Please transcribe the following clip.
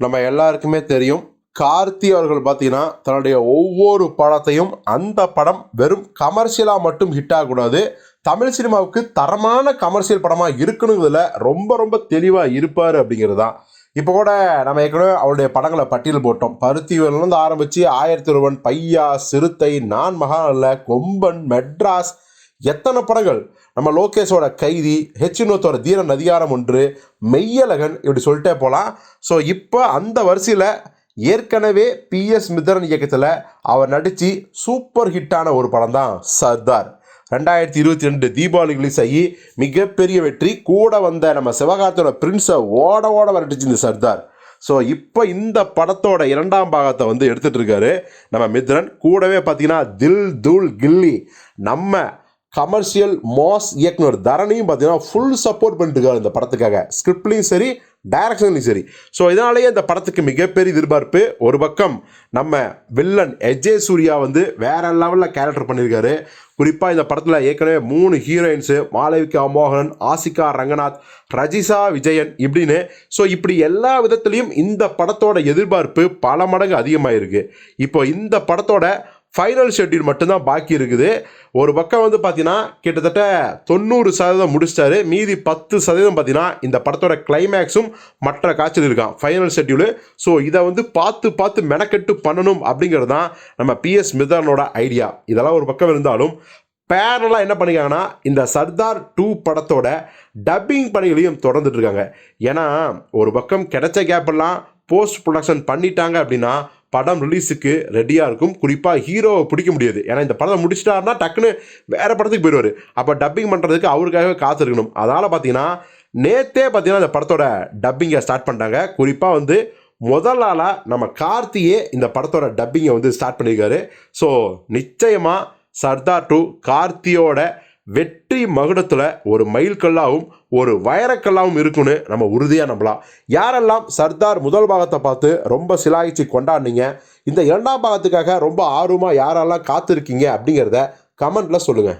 நம்ம எல்லாருக்குமே தெரியும் கார்த்தி அவர்கள் பார்த்தீங்கன்னா தன்னுடைய ஒவ்வொரு படத்தையும் அந்த படம் வெறும் கமர்ஷியலாக மட்டும் ஹிட் ஆகக்கூடாது. தமிழ் சினிமாவுக்கு தரமான கமர்ஷியல் படமாக இருக்கணுங்கிறதுல ரொம்ப ரொம்ப தெளிவாக இருப்பார் அப்படிங்கிறது தான் இப்போ கூட நம்ம ஏற்கனவே அவருடைய படங்களை பட்டியல் போட்டோம். பருத்தியிலிருந்து ஆரம்பித்து ஆயிரத்தி ஒருவன் பையா சிறுத்தை நான் மகாநல்ல கொம்பன் மெட்ராஸ் எத்தனை படங்கள்? நம்ம லோகேஷோட கைதி ஹெச்னோத்தோட தீர அதிகாரம் ஒன்று மெய்யழகன் இப்படி சொல்லிட்டே போகலாம் ஸோ இப்போ அந்த வரிசையில் ஏற்கனவே பிஎஸ் மித்ரன் இயக்கத்தில் அவர் நடித்து சூப்பர் ஹிட்டான ஒரு படம் தான் சர்தார். ரெண்டாயிரத்தி இருபத்தி ரெண்டு தீபாவளி ரிலீஸ் ஆகி மிகப்பெரிய வெற்றி. கூட வந்த நம்ம சிவகார்த்தியோட பிரின்ஸை ஓட ஓட வரட்டுச்சு இந்த சர்தார். ஸோ இப்போ இந்த படத்தோட இரண்டாம் பாகத்தை வந்து எடுத்துகிட்டு இருக்காரு நம்ம மித்ரன். கூடவே பார்த்தீங்கன்னா தில் தூள் கில்லி. நம்ம கமர்ஷியல் மாஸ் இயக்குனர் தரணியும் பார்த்தீங்கன்னா ஃபுல் சப்போர்ட் பண்ணிட்டு இருக்காரு இந்த படத்துக்காக. ஸ்கிரிப்ட்லையும் சரி டைரக்ஷன்லையும் சரி. ஸோ இதனாலேயே இந்த படத்துக்கு மிகப்பெரிய எதிர்பார்ப்பு. ஒரு பக்கம் நம்ம வில்லன் எஜே சூர்யா வந்து வேற லெவலில் கேரக்டர் பண்ணியிருக்காரு. குறிப்பாக இந்த படத்தில் ஏற்கனவே மூணு ஹீரோயின்ஸு மாளவிகா மோகன் ஆசிகா ரங்கநாத் ரஜிசா விஜயன் இப்படின்னு. ஸோ இப்படி எல்லா விதத்துலேயும் இந்த படத்தோட எதிர்பார்ப்பு பல மடங்கு அதிகமாகிருக்கு இப்போ இந்த படத்தோட ஃபைனல் ஷெட்யூல் மட்டும்தான் பாக்கி இருக்குது. ஒரு பக்கம் வந்து பார்த்தீங்கன்னா கிட்டத்தட்ட தொண்ணூறு சதவீதம் முடிச்சிட்டாரு. மீதி பத்து சதவீதம் பார்த்தீங்கன்னா இந்த படத்தோட கிளைமேக்ஸும் மற்ற காய்ச்சல் இருக்கான். ஃபைனல் ஷெட்யூலு ஸோ இதை வந்து பார்த்து பார்த்து மெனக்கெட்டு பண்ணணும் அப்படிங்கிறது தான் நம்ம பிஎஸ் மிதானோட ஐடியா இதெல்லாம் ஒரு பக்கம் இருந்தாலும் பேரலாக என்ன பண்ணிக்காங்கன்னா இந்த சர்தார் டூ படத்தோட டப்பிங் பணிகளையும் தொடர்ந்துட்டு இருக்காங்க. ஏன்னா ஒரு பக்கம் கிடைச்ச கேப்பெல்லாம் போஸ்ட் ப்ரொடக்ஷன் பண்ணிட்டாங்க அப்படின்னா படம் ரிலீஸுக்கு ரெடியாக இருக்கும். குறிப்பாக ஹீரோவை பிடிக்க முடியாது. ஏன்னா இந்த படத்தை முடிச்சிட்டாருன்னா டக்குன்னு வேறு படத்துக்கு போயிடுவார். அப்போ டப்பிங் பண்ணுறதுக்கு அவருக்காகவே காத்திருக்கணும் அதனால் பார்த்தீங்கன்னா நேத்தே பார்த்தீங்கன்னா இந்த படத்தோட டப்பிங்கை ஸ்டார்ட் பண்ணிட்டாங்க. குறிப்பாக வந்து முதல் நாளாக நம்ம கார்த்தியே இந்த படத்தோட டப்பிங்கை வந்து ஸ்டார்ட் பண்ணியிருக்காரு. ஸோ நிச்சயமாக சர்தார் டூ கார்த்தியோட வெற்றி மகுடத்தில் ஒரு மைல்கல்லாகவும் ஒரு வைரக்கல்லாகவும் இருக்குன்னு நம்ம உறுதியாக நம்பலாம். யாரெல்லாம் சர்தார் முதல் பாகத்தை பார்த்து ரொம்ப சிலாயிச்சு கொண்டாடினீங்க இந்த இரண்டாம் பாகத்துக்காக ரொம்ப ஆர்வமாக யாரெல்லாம் காத்திருக்கீங்க அப்படிங்கிறத கமெண்ட்டில் சொல்லுங்கள்